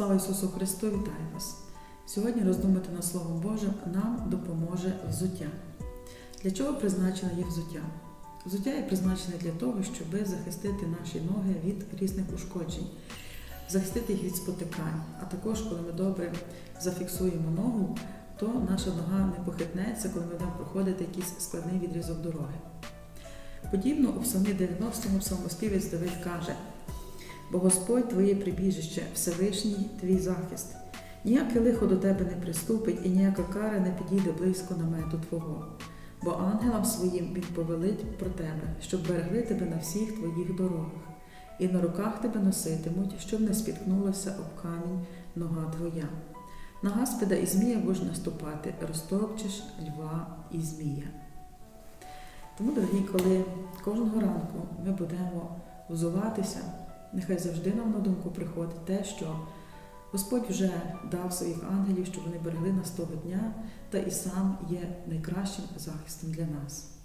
Слава Ісусу Христу, вітаю вас! Сьогодні роздумати над Словом Божим нам допоможе взуття. Для чого призначено є взуття? Взуття є призначене для того, щоб захистити наші ноги від різних ушкоджень, захистити їх від спотикань. А також, коли ми добре зафіксуємо ногу, то наша нога не похитнеться, коли ми будемо проходити якийсь складний відрізок дороги. Подібно у Псалмі 90-му псалмоспівець Давид каже: Бо Господь твоє прибіжище, Всевишній твій захист. Ніяке лихо до тебе не приступить, і ніяка кара не підійде близько намету Твого. Бо ангелам своїм він повелить про тебе, щоб берегли тебе на всіх твоїх дорогах, і на руках тебе носитимуть, щоб не спіткнулася об камінь нога твоя. На гаспіда і змія будеш наступати, розтопчеш льва і змія. Тому, дорогі, коли кожного ранку ми будемо взуватися, нехай завжди нам на думку приходить те, що Господь вже дав своїх ангелів, щоб вони берегли нас того дня, та і сам є найкращим захистом для нас.